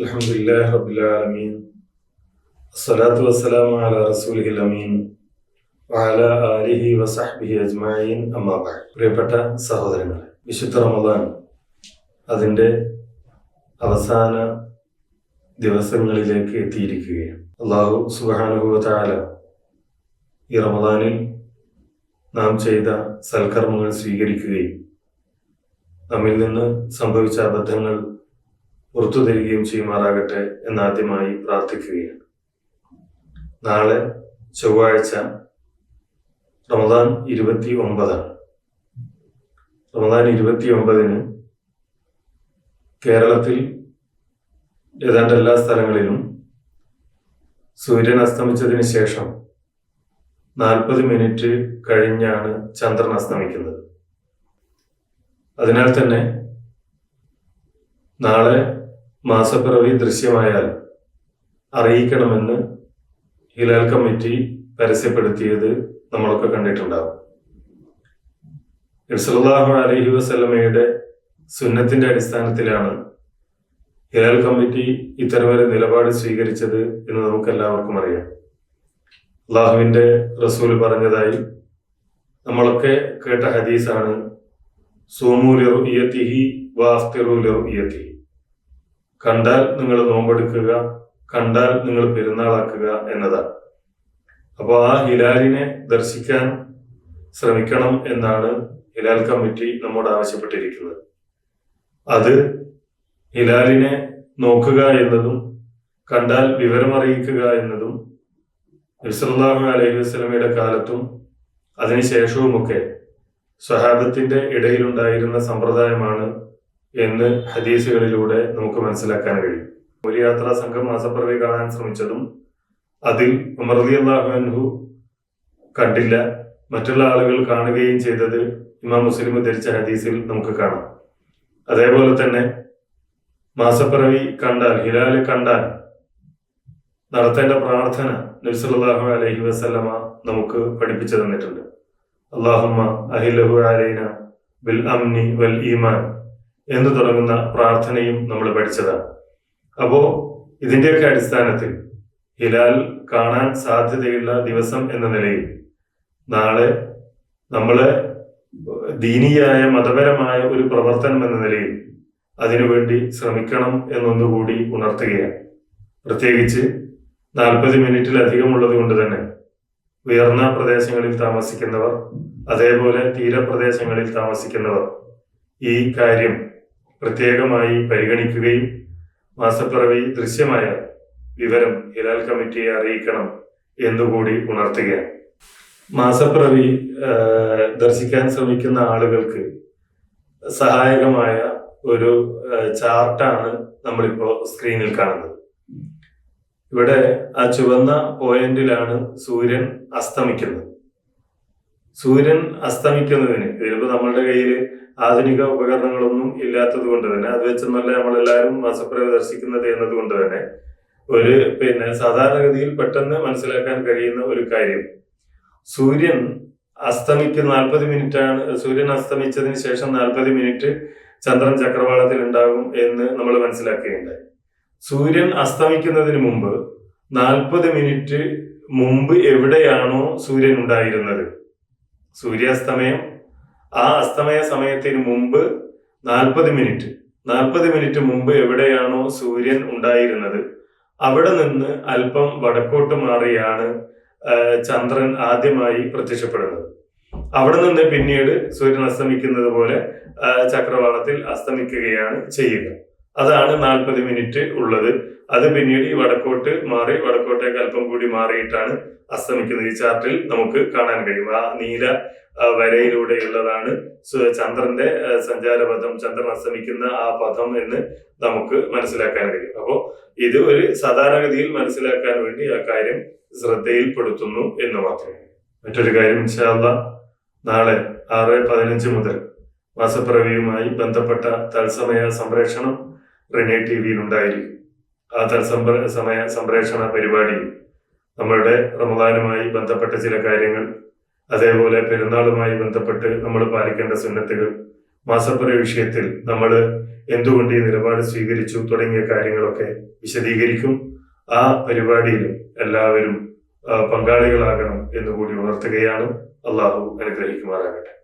الحمد لله رب العالمين الصلاة والسلام على رسوله الأمين وعلى آله وصحبه أجمعين أما بعد പ്രിയപ്പെട്ട സഹോദരങ്ങളെ വിശുദ്ധ റമദാൻ അതിൻ്റെ അവസാന ദിവസങ്ങളിലേക്ക് എത്തിയിരിക്കുകയാണ് അള്ളാഹു സുബാനുഭവ താല ഈ റമദാനിൽ നാം ചെയ്ത സൽക്കർമ്മങ്ങൾ സ്വീകരിക്കുകയും നമ്മിൽ നിന്ന് സംഭവിച്ച അബദ്ധങ്ങൾ പുറത്തു തരികയും ചെയ്യുമാറാകട്ടെ എന്നാദ്യമായി പ്രാർത്ഥിക്കുകയാണ്. നാളെ ചൊവ്വാഴ്ച റമദാൻ ഇരുപത്തി ഒമ്പതാണ് റമദാൻ ഇരുപത്തി ഒമ്പതിന് കേരളത്തിൽ ഏതാണ്ട് എല്ലാ സ്ഥലങ്ങളിലും സൂര്യൻ അസ്തമിച്ചതിന് ശേഷം നാൽപ്പത് മിനിറ്റ് കഴിഞ്ഞാണ് ചന്ദ്രൻ അസ്തമിക്കുന്നത്. അതിനാൽ തന്നെ നാളെ മാസപ്പിറവി ദൃശ്യമായാൽ അറിയിക്കണമെന്ന് ഹിലാൽ കമ്മിറ്റി പരസ്യപ്പെടുത്തിയത് നമ്മളൊക്കെ കണ്ടിട്ടുണ്ടാവും. ഇർസലാഹു അലഹി വസ്ലമയുടെ സുന്നത്തിന്റെ അടിസ്ഥാനത്തിലാണ് ഹിലാൽ കമ്മിറ്റി ഇത്തരമൊരു നിലപാട് സ്വീകരിച്ചത് എന്ന് നമുക്ക് എല്ലാവർക്കും അറിയാം. അള്ളാഹുവിന്റെ റസൂൽ പറഞ്ഞതായി നമ്മളൊക്കെ കേട്ട ഹദീസാണ് സൂമൂലി റുയത്തിഹി കണ്ടാൽ നിങ്ങൾ നോമ്പെടുക്കുക കണ്ടാൽ നിങ്ങൾ പെരുന്നാളാക്കുക എന്നതാണ്. അപ്പോൾ ആ ഹിലാലിനെ ദർശിക്കാൻ ശ്രമിക്കണം എന്നാണ് ഹിലാൽ കമ്മിറ്റി നമ്മോട് ആവശ്യപ്പെട്ടിരിക്കുന്നത്. അത് ഹിലാലിനെ നോക്കുക എന്നതും കണ്ടാൽ വിവരമറിയിക്കുക എന്നതും നബ്സല്ലാഹു അലൈഹി വസ്ലമയുടെ കാലത്തും അതിനുശേഷവുമൊക്കെ സ്വഹാബത്തിന്റെ ഇടയിലുണ്ടായിരുന്ന സമ്പ്രദായമാണ് എന്ന് ഹദീസുകളിലൂടെ നമുക്ക് മനസ്സിലാക്കാൻ കഴിയും. ഒരു യാത്രാ സംഘം മാസപ്പിറവി കാണാൻ ശ്രമിച്ചതും അതിൽ ഉമർദി അള്ളാഹു കണ്ടില്ല. മറ്റുള്ള ആളുകൾ കാണുകയും ചെയ്തത് ഇമാം മുസ്ലിം ധരിച്ച ഹദീസിൽ നമുക്ക് കാണാം. അതേപോലെ തന്നെ മാസപ്പിറവി കണ്ടാൽ ഹിലാൽ കണ്ടാൽ നടത്തേണ്ട പ്രാർത്ഥന നബ്സല്ലാഹു അലഹി വസ്ലമ നമുക്ക് പഠിപ്പിച്ചു തന്നിട്ടുണ്ട്. അള്ളാഹുമ്മ അഹിലഹു അലൈന ബിൽ അംനി വൽ ഈമാൻ. എന്ന് തുടങ്ങുന്ന പ്രാർത്ഥനയും നമ്മൾ പഠിച്ചതാണ് അപ്പോ ഇതിന്റെയൊക്കെ അടിസ്ഥാനത്തിൽ ഹിലാൽ കാണാൻ സാധ്യതയുള്ള ദിവസം എന്ന നിലയിൽ നാളെ നമ്മൾ ദീനീയായ മതപരമായ ഒരു പ്രവർത്തനം എന്ന നിലയിൽ അതിനുവേണ്ടി ശ്രമിക്കണം എന്നൊന്നുകൂടി ഉണർത്തുകയാണ്. പ്രത്യേകിച്ച് നാൽപ്പത് മിനിറ്റിലധികമുള്ളത് കൊണ്ട് തന്നെ ഉയർന്ന പ്രദേശങ്ങളിൽ താമസിക്കുന്നവർ അതേപോലെ തീരപ്രദേശങ്ങളിൽ താമസിക്കുന്നവർ ഈ കാര്യം പ്രത്യേകമായി പരിഗണിക്കുകയും മാസപ്പിറവി ദൃശ്യമായ വിവരം ഹിലാൽ കമ്മിറ്റിയെ അറിയിക്കണം എന്നുകൂടി ഉണർത്തുകയാണ്. മാസപ്പിറവി ദർശിക്കാൻ ശ്രമിക്കുന്ന ആളുകൾക്ക് സഹായകമായ ഒരു ചാർട്ടാണ് നമ്മളിപ്പോൾ സ്ക്രീനിൽ കാണുന്നത്. ഇവിടെ ആ ചുവന്ന പോയിന്റിലാണ് സൂര്യൻ അസ്തമിക്കുന്നത്. സൂര്യൻ അസ്തമിക്കുന്നതിന് ഇതിലിപ്പോ നമ്മളുടെ കയ്യിൽ ആധുനിക ഉപകരണങ്ങളൊന്നും ഇല്ലാത്തത് കൊണ്ട് തന്നെ അത് വെച്ചെന്നല്ല നമ്മളെല്ലാവരും മാസപ്പിറവി ദർശിക്കുന്നത് എന്നത് കൊണ്ട് തന്നെ ഒരു പിന്നെ സാധാരണഗതിയിൽ പെട്ടെന്ന് മനസ്സിലാക്കാൻ കഴിയുന്ന ഒരു കാര്യം. സൂര്യൻ അസ്തമിക്കുന്ന നാൽപ്പത് മിനിറ്റ് ആണ് സൂര്യൻ അസ്തമിച്ചതിന് ശേഷം നാൽപ്പത് മിനിറ്റ് ചന്ദ്രൻ ചക്രവാളത്തിൽ ഉണ്ടാകും എന്ന് നമ്മൾ മനസ്സിലാക്കുകയുണ്ടായി സൂര്യൻ അസ്തമിക്കുന്നതിന് മുമ്പ് നാൽപ്പത് മിനിറ്റ് മുമ്പ് എവിടെയാണോ സൂര്യൻ ഉണ്ടായിരുന്നത്? സൂര്യാസ്തമയം ആ അസ്തമയ സമയത്തിന് മുമ്പ് നാൽപ്പത് മിനിറ്റ്. നാൽപ്പത് മിനിറ്റ് മുമ്പ് എവിടെയാണോ സൂര്യൻ ഉണ്ടായിരുന്നത് അവിടെ നിന്ന് അല്പം വടക്കോട്ട് മാറിയാണ് ചന്ദ്രൻ ആദ്യമായി പ്രത്യക്ഷപ്പെടുന്നത്. അവിടെ നിന്ന് പിന്നീട് സൂര്യൻ അസ്തമിക്കുന്നത് പോലെ ചക്രവാളത്തിൽ അസ്തമിക്കുകയാണ് ചെയ്യുക. അതാണ് നാൽപ്പത് മിനിറ്റ് ഉള്ളത്. അത് പിന്നീട് ഈ വടക്കോട്ട് മാറി വടക്കോട്ടേക്ക് അല്പം കൂടി മാറിയിട്ടാണ് അസ്തമിക്കുന്നത്. ഈ ചാർട്ടിൽ നമുക്ക് കാണാൻ കഴിയും. ആ നീല വരയിലൂടെയുള്ളതാണ് ചന്ദ്രന്റെ സഞ്ചാരപഥം ചന്ദ്രൻ അസ്തമിക്കുന്ന ആ പഥം എന്ന് നമുക്ക് മനസ്സിലാക്കാൻ കഴിയും. അപ്പോൾ ഇത് ഒരു സാധാരണഗതിയിൽ മനസ്സിലാക്കാൻ വേണ്ടി ആ കാര്യം ശ്രദ്ധയിൽപ്പെടുത്തുന്നു എന്ന് മാത്രം മറ്റൊരു കാര്യം ഇൻഷാല്ല നാളെ ആറ് പതിനഞ്ച് മുതൽ മാസപ്പിറവിയുമായി ബന്ധപ്പെട്ട തത്സമയ സംപ്രേഷണം റിനെ ടി വിയിൽ ഉണ്ടായിരിക്കും. ആ തത്സംപ്ര സമയ സംപ്രേഷണ പരിപാടി. നമ്മളുടെ റമദാനുമായി ബന്ധപ്പെട്ട ചില കാര്യങ്ങൾ. അതേപോലെ പെരുന്നാളുമായി ബന്ധപ്പെട്ട് നമ്മൾ പാലിക്കേണ്ട സുന്നത്തുകൾ. മാസപ്പുര വിഷയത്തിൽ നമ്മൾ എന്തുകൊണ്ട് ഈ നിലപാട് സ്വീകരിച്ചു തുടങ്ങിയ കാര്യങ്ങളൊക്കെ വിശദീകരിക്കും. ആ പരിപാടിയിൽ എല്ലാവരും പങ്കാളികളാകണം എന്നുകൂടി ഉണർത്തുകയാണ്. അള്ളാഹു അനുഗ്രഹിക്കുമാറാകട്ടെ.